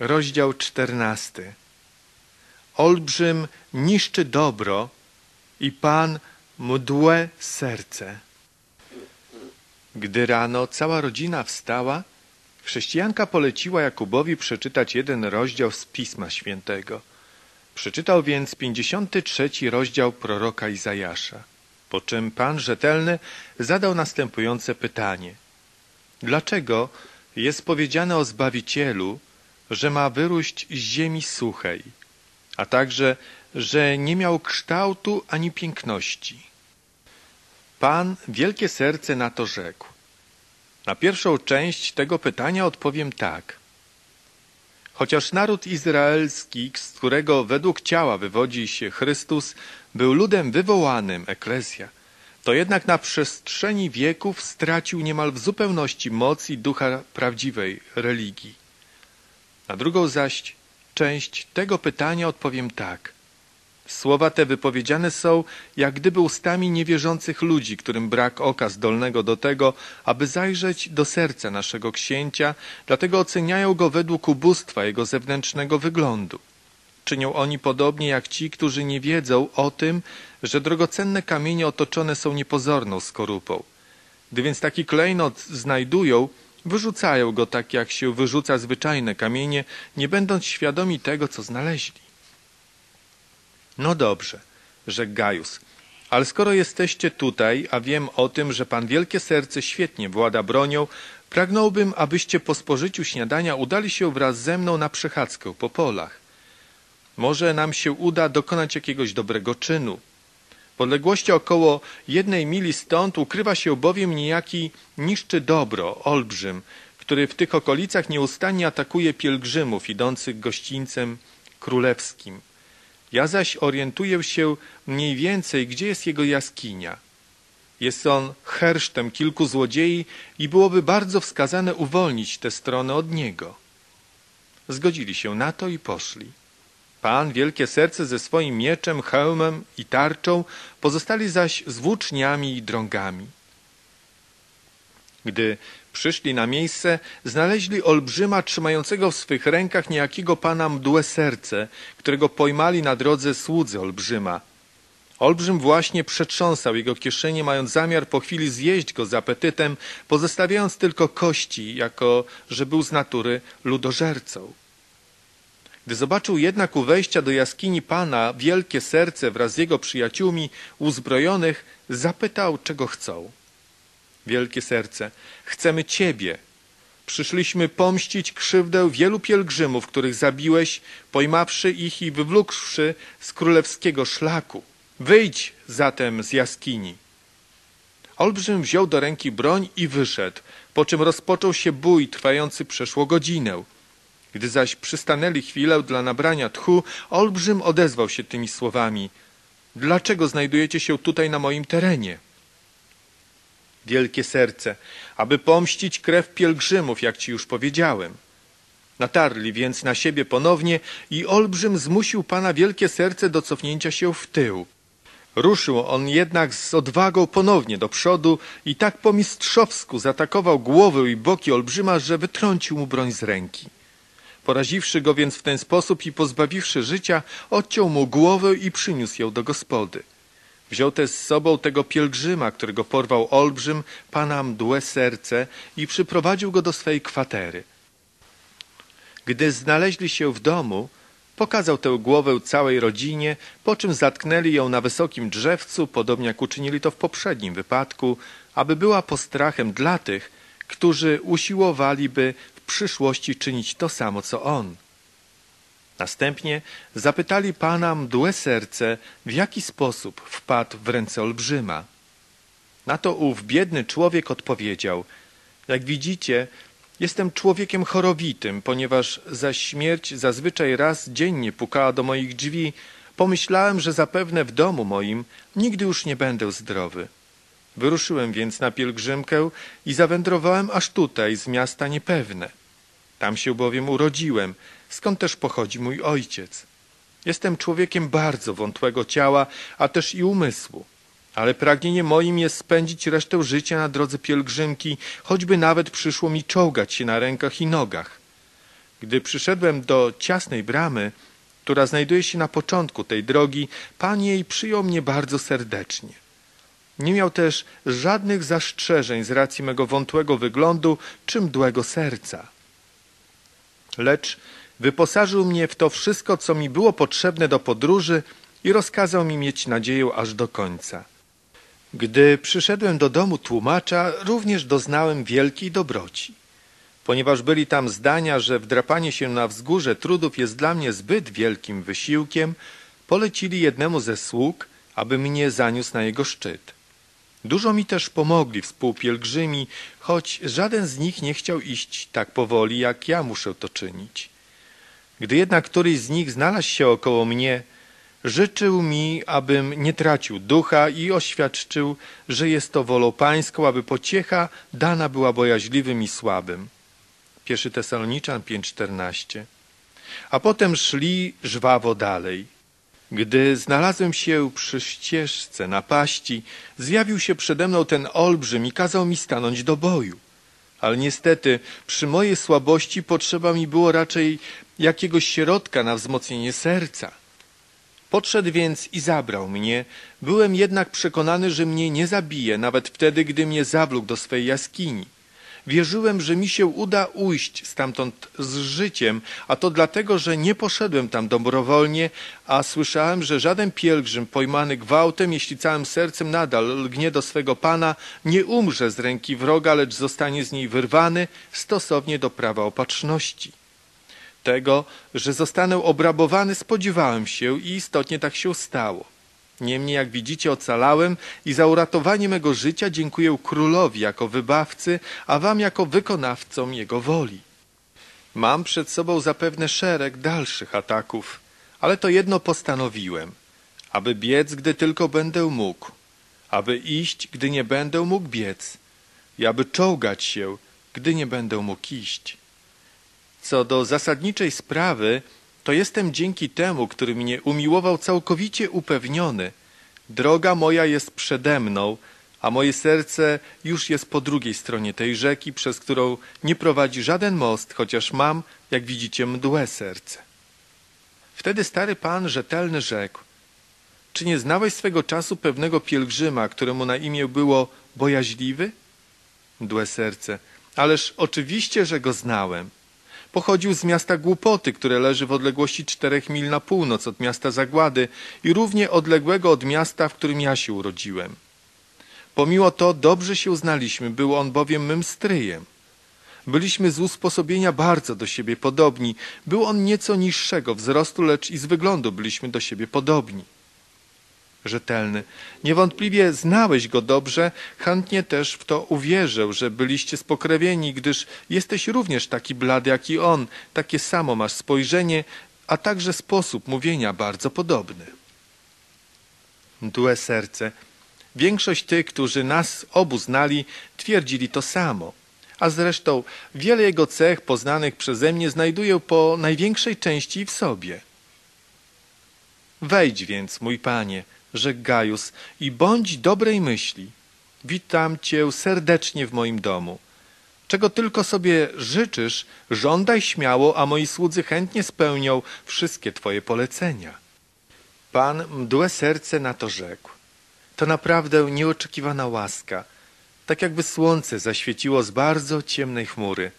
Rozdział czternasty. Olbrzym niszczy dobro i Pan mdłe serce. Gdy rano cała rodzina wstała, chrześcijanka poleciła Jakubowi przeczytać jeden rozdział z Pisma Świętego. Przeczytał więc pięćdziesiąty trzeci rozdział proroka Izajasza. Po czym Pan rzetelny zadał następujące pytanie. Dlaczego jest powiedziane o Zbawicielu, że ma wyróść z ziemi suchej, a także, że nie miał kształtu ani piękności? Pan wielkie serce na to rzekł. Na pierwszą część tego pytania odpowiem tak. Chociaż naród izraelski, z którego według ciała wywodzi się Chrystus, był ludem wywołanym, eklezja, to jednak na przestrzeni wieków stracił niemal w zupełności moc i ducha prawdziwej religii. Na drugą zaś część tego pytania odpowiem tak. Słowa te wypowiedziane są jak gdyby ustami niewierzących ludzi, którym brak oka zdolnego do tego, aby zajrzeć do serca naszego księcia, dlatego oceniają go według ubóstwa jego zewnętrznego wyglądu. Czynią oni podobnie jak ci, którzy nie wiedzą o tym, że drogocenne kamienie otoczone są niepozorną skorupą. Gdy więc taki klejnot znajdują, wyrzucają go tak, jak się wyrzuca zwyczajne kamienie, nie będąc świadomi tego, co znaleźli. No dobrze, rzekł Gajus, ale skoro jesteście tutaj, a wiem o tym, że pan wielkie serce świetnie włada bronią, pragnąłbym, abyście po spożyciu śniadania udali się wraz ze mną na przechadzkę po polach. Może nam się uda dokonać jakiegoś dobrego czynu. Odległości około jednej mili stąd ukrywa się bowiem niejaki niszczy dobro, olbrzym, który w tych okolicach nieustannie atakuje pielgrzymów idących gościńcem królewskim. Ja zaś orientuję się mniej więcej, gdzie jest jego jaskinia. Jest on hersztem kilku złodziei i byłoby bardzo wskazane uwolnić tę stronę od niego. Zgodzili się na to i poszli. Pan, wielkie serce ze swoim mieczem, hełmem i tarczą, pozostali zaś z włóczniami i drągami. Gdy przyszli na miejsce, znaleźli olbrzyma trzymającego w swych rękach niejakiego pana mdłe serce, którego pojmali na drodze słudzy olbrzyma. Olbrzym właśnie przetrząsał jego kieszenie, mając zamiar po chwili zjeść go z apetytem, pozostawiając tylko kości, jako że był z natury ludożercą. Gdy zobaczył jednak u wejścia do jaskini pana wielkie serce wraz z jego przyjaciółmi uzbrojonych, zapytał, czego chcą. Wielkie serce, chcemy ciebie. Przyszliśmy pomścić krzywdę wielu pielgrzymów, których zabiłeś, pojmawszy ich i wywlókłszy z królewskiego szlaku. Wyjdź zatem z jaskini. Olbrzym wziął do ręki broń i wyszedł, po czym rozpoczął się bój trwający przeszło godzinę. Gdy zaś przystanęli chwilę dla nabrania tchu, Olbrzym odezwał się tymi słowami. Dlaczego znajdujecie się tutaj na moim terenie? Wielkie serce, aby pomścić krew pielgrzymów, jak ci już powiedziałem. Natarli więc na siebie ponownie i Olbrzym zmusił pana wielkie serce do cofnięcia się w tył. Ruszył on jednak z odwagą ponownie do przodu i tak po mistrzowsku zaatakował głowę i boki Olbrzyma, że wytrącił mu broń z ręki. Poraziwszy go więc w ten sposób i pozbawiwszy życia, odciął mu głowę i przyniósł ją do gospody. Wziął też z sobą tego pielgrzyma, którego porwał olbrzym, pana mdłe serce i przyprowadził go do swej kwatery. Gdy znaleźli się w domu, pokazał tę głowę całej rodzinie, po czym zatknęli ją na wysokim drzewcu, podobnie jak uczynili to w poprzednim wypadku, aby była postrachem dla tych, którzy usiłowaliby przyszłości czynić to samo, co on. Następnie zapytali pana mdłe serce, w jaki sposób wpadł w ręce olbrzyma. Na to ów biedny człowiek odpowiedział, jak widzicie, jestem człowiekiem chorowitym, ponieważ za śmierć zazwyczaj raz dziennie pukała do moich drzwi, pomyślałem, że zapewne w domu moim nigdy już nie będę zdrowy. Wyruszyłem więc na pielgrzymkę i zawędrowałem aż tutaj, z miasta niepewne. Tam się bowiem urodziłem, skąd też pochodzi mój ojciec. Jestem człowiekiem bardzo wątłego ciała, a też i umysłu. Ale pragnieniem moim jest spędzić resztę życia na drodze pielgrzymki, choćby nawet przyszło mi czołgać się na rękach i nogach. Gdy przyszedłem do ciasnej bramy, która znajduje się na początku tej drogi, pan jej przyjął mnie bardzo serdecznie. Nie miał też żadnych zastrzeżeń z racji mego wątłego wyglądu czy mdłego serca. Lecz wyposażył mnie w to wszystko, co mi było potrzebne do podróży i rozkazał mi mieć nadzieję aż do końca. Gdy przyszedłem do domu tłumacza, również doznałem wielkiej dobroci. Ponieważ byli tam zdania, że wdrapanie się na wzgórze trudów jest dla mnie zbyt wielkim wysiłkiem, polecili jednemu ze sług, aby mnie zaniósł na jego szczyt. Dużo mi też pomogli współpielgrzymi, choć żaden z nich nie chciał iść tak powoli, jak ja muszę to czynić. Gdy jednak któryś z nich znalazł się około mnie, życzył mi, abym nie tracił ducha i oświadczył, że jest to wolą pańską, aby pociecha dana była bojaźliwym i słabym. 1 Tesaloniczan 5,14 A potem szli żwawo dalej. Gdy znalazłem się przy ścieżce napaści, zjawił się przede mną ten olbrzym i kazał mi stanąć do boju. Ale niestety przy mojej słabości potrzeba mi było raczej jakiegoś środka na wzmocnienie serca. Podszedł więc i zabrał mnie. Byłem jednak przekonany, że mnie nie zabije, nawet wtedy, gdy mnie zawlókł do swej jaskini. Wierzyłem, że mi się uda ujść stamtąd z życiem, a to dlatego, że nie poszedłem tam dobrowolnie, a słyszałem, że żaden pielgrzym pojmany gwałtem, jeśli całym sercem nadal lgnie do swego Pana, nie umrze z ręki wroga, lecz zostanie z niej wyrwany stosownie do prawa opatrzności. Tego, że zostanę obrabowany, spodziewałem się i istotnie tak się stało. Niemniej, jak widzicie, ocalałem i za uratowanie mego życia dziękuję królowi jako wybawcy, a wam jako wykonawcom jego woli. Mam przed sobą zapewne szereg dalszych ataków, ale to jedno postanowiłem, aby biec, gdy tylko będę mógł, aby iść, gdy nie będę mógł biec, i aby czołgać się, gdy nie będę mógł iść. Co do zasadniczej sprawy, to jestem dzięki temu, który mnie umiłował całkowicie upewniony. Droga moja jest przede mną, a moje serce już jest po drugiej stronie tej rzeki, przez którą nie prowadzi żaden most, chociaż mam, jak widzicie, mdłe serce. Wtedy stary pan rzetelny rzekł, czy nie znałeś swego czasu pewnego pielgrzyma, któremu na imię było bojaźliwy? Mdłe serce, ależ oczywiście, że go znałem. Pochodził z miasta Głupoty, które leży w odległości czterech mil na północ od miasta Zagłady i równie odległego od miasta, w którym ja się urodziłem. Pomimo to dobrze się znaliśmy, był on bowiem mym stryjem. Byliśmy z usposobienia bardzo do siebie podobni. Był on nieco niższego wzrostu, lecz i z wyglądu byliśmy do siebie podobni rzetelny. Niewątpliwie znałeś go dobrze, chętnie też w to uwierzę, że byliście spokrewieni, gdyż jesteś również taki blady jak i on, takie samo masz spojrzenie, a także sposób mówienia bardzo podobny. Mdłe serce. Większość tych, którzy nas obu znali, twierdzili to samo. A zresztą wiele jego cech poznanych przeze mnie znajduję po największej części w sobie. Wejdź więc, mój panie, rzekł Gajus, i bądź dobrej myśli. Witam cię serdecznie w moim domu. Czego tylko sobie życzysz, żądaj śmiało, a moi słudzy chętnie spełnią wszystkie twoje polecenia. Pan mdłe serce na to rzekł. To naprawdę nieoczekiwana łaska, tak jakby słońce zaświeciło z bardzo ciemnej chmury.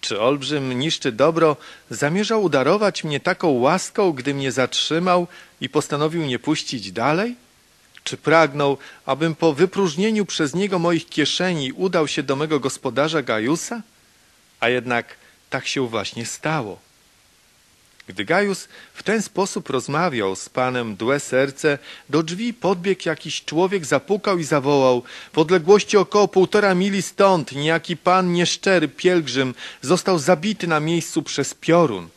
Czy olbrzym niszczy dobro zamierzał udarować mnie taką łaską, gdy mnie zatrzymał i postanowił nie puścić dalej? Czy pragnął, abym po wypróżnieniu przez niego moich kieszeni udał się do mego gospodarza Gajusa? A jednak tak się właśnie stało. Gdy Gajus w ten sposób rozmawiał z panem Dłe Serce, do drzwi podbiegł jakiś człowiek, zapukał i zawołał. W odległości około półtora mili stąd niejaki pan nieszczery pielgrzym został zabity na miejscu przez piorun.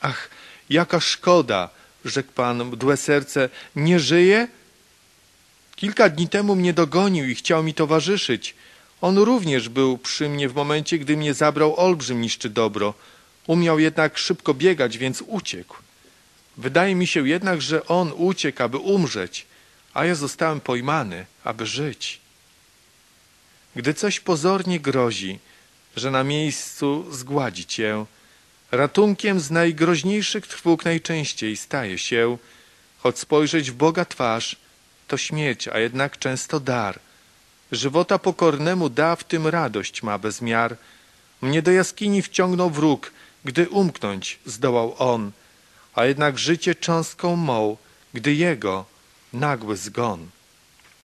Ach, jaka szkoda, rzekł pan Mdłe Serce, nie żyje? Kilka dni temu mnie dogonił i chciał mi towarzyszyć. On również był przy mnie w momencie, gdy mnie zabrał olbrzym niszczy dobro. Umiał jednak szybko biegać, więc uciekł. Wydaje mi się jednak, że on uciekł, aby umrzeć, a ja zostałem pojmany, aby żyć. Gdy coś pozornie grozi, że na miejscu zgładzi cię. Ratunkiem z najgroźniejszych trwóg najczęściej staje się, choć spojrzeć w Boga twarz to śmierć, a jednak często dar. Żywota pokornemu da, w tym radość ma bez miar. Mnie do jaskini wciągnął wróg, gdy umknąć zdołał on, a jednak życie cząstką mą, gdy jego nagły zgon.